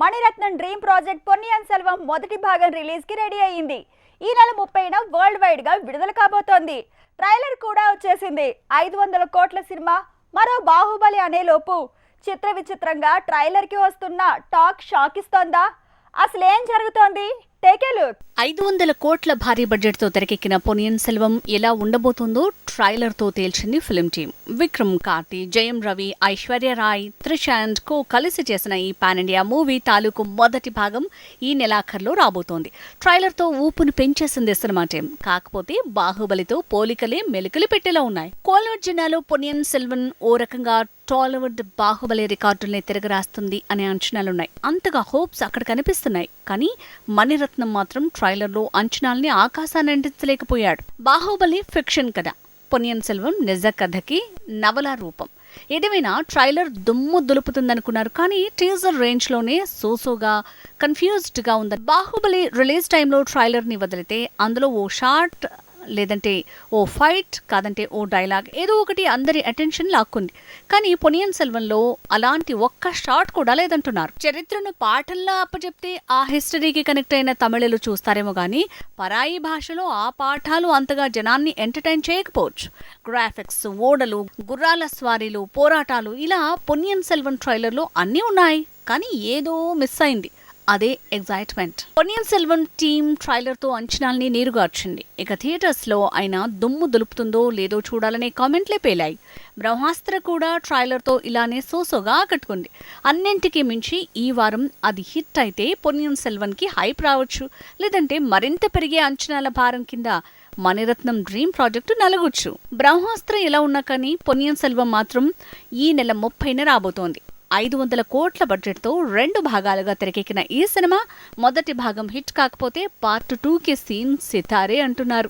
Mani Ratnam dream project Ponniyin Selvan మొదటి భాగం రిలీజ్కి రెడీ అయ్యింది. ఈ నెల ముప్పైన వరల్డ్ వైడ్గా విడుదల కాబోతోంది. ట్రైలర్ కూడా వచ్చేసింది. ఐదు వందల కోట్ల సినిమా మరో బాహుబలి అనే లోపు. చిత్ర విచిత్రంగా ట్రైలర్కి వస్తున్న టాక్ షాక్ ఇస్తోందా అసలేం జరుగుతోంది? ఐదు వందల కోట్ల భారీ బడ్జెట్తో తెరకెక్కిన పొనియన్ సెల్వం ఎలా ఉండబోతుందో ట్రైలర్తో తేల్చింది film team. Vikram Karthi Jayam Ravi Aishwarya Rai Trisha and co కలిసి చేసిన ఈ పాన్ ఇండియా మూవీ తాలూకు మొదటి భాగం ఈ నెలాఖరులో రాబోతోంది. ట్రైలర్తో ఊపును పెంచేసింది సినిమా టీం. కాకపోతే బాహుబలితో పోలికలే మెలికలు పెట్టేలా ఉన్నాయి. కోలివుడ్ జిల్లాలో పొనియన్ సెల్వన్ ఓ రకంగా టాలీవుడ్ బాహుబలి రికార్డుల్ని తిరగరాస్తుంది అనే అంచనాలున్నాయి. అంతగా హోప్స్ అక్కడ కనిపిస్తున్నాయి. కానీ మణిరత్నం మాత్రం ట్రైలర్లో అంచనాల్ని ఆకాశాన్ని అంటించలేకపోయాడు. బాహుబలి ఫిక్షన్ కథ. పొనియన్ సెల్వం నిజ కథకి నవల రూపం. ఏదేమైనా ట్రైలర్ దుమ్ము దులుపుతుందనుకున్నారు కానీ టీజర్ రేంజ్లోనే సోసోగా కన్ఫ్యూజ్డ్గా ఉంది. బాహుబలి రిలీజ్ టైంలో ట్రైలర్ని వదిలితే అందులో ఓ షార్ట్ లేదంటే ఓ ఫైట్ కాదంటే ఓ డైలాగ్ ఏదో ఒకటి అందరి అటెన్షన్ లాక్కుంది. కానీ పొనియన్ సెల్వన్లో అలాంటి ఒక్క షాట్ కూడా లేదంటున్నారు. చరిత్రను పాటల్లో అప్పచెప్తే ఆ హిస్టరీకి కనెక్ట్ అయిన తమిళలు చూస్తారేమో కానీ పరాయి భాషలో ఆ పాఠాలు అంతగా జనాన్ని ఎంటర్టైన్ చేయకపోవచ్చు. గ్రాఫిక్స్ ఓడలు గుర్రాల స్వారీలు పోరాటాలు ఇలా పొనియన్ సెల్వన్ ట్రైలర్లో అన్నీ ఉన్నాయి. కానీ ఏదో మిస్ అయింది. అదే ఎగ్జైట్మెంట్ పొనియన్ సెల్వన్ టీమ్ ట్రైలర్తో అంచనాల్ని నీరుగార్చింది. ఇక థియేటర్స్లో అయినా దుమ్ము దులుపుతుందో లేదో చూడాలనే కామెంట్లే పేలాయి. బ్రహ్మాస్త్ర కూడా ట్రైలర్తో ఇలానే సోసోగా ఆకట్టుకుంది. అన్నింటికీ మించి ఈ వారం అది హిట్ అయితే పొనియన్ సెల్వన్కి హైప్ రావచ్చు. లేదంటే మరింత పెరిగే అంచనాల భారం కింద మణిరత్నం డ్రీమ్ ప్రాజెక్టు నలగొచ్చు. బ్రహ్మాస్త్ర ఎలా ఉన్నా కానీ పొనియన్ సెల్వం మాత్రం ఈ నెల ముప్పైన రాబోతోంది. ఐదు వందల కోట్ల బడ్జెట్తో రెండు భాగాలుగా తెరకెక్కిన ఈ సినిమా మొదటి భాగం హిట్ కాకపోతే పార్ట్ టూకి సీన్ సితారే అంటున్నారు.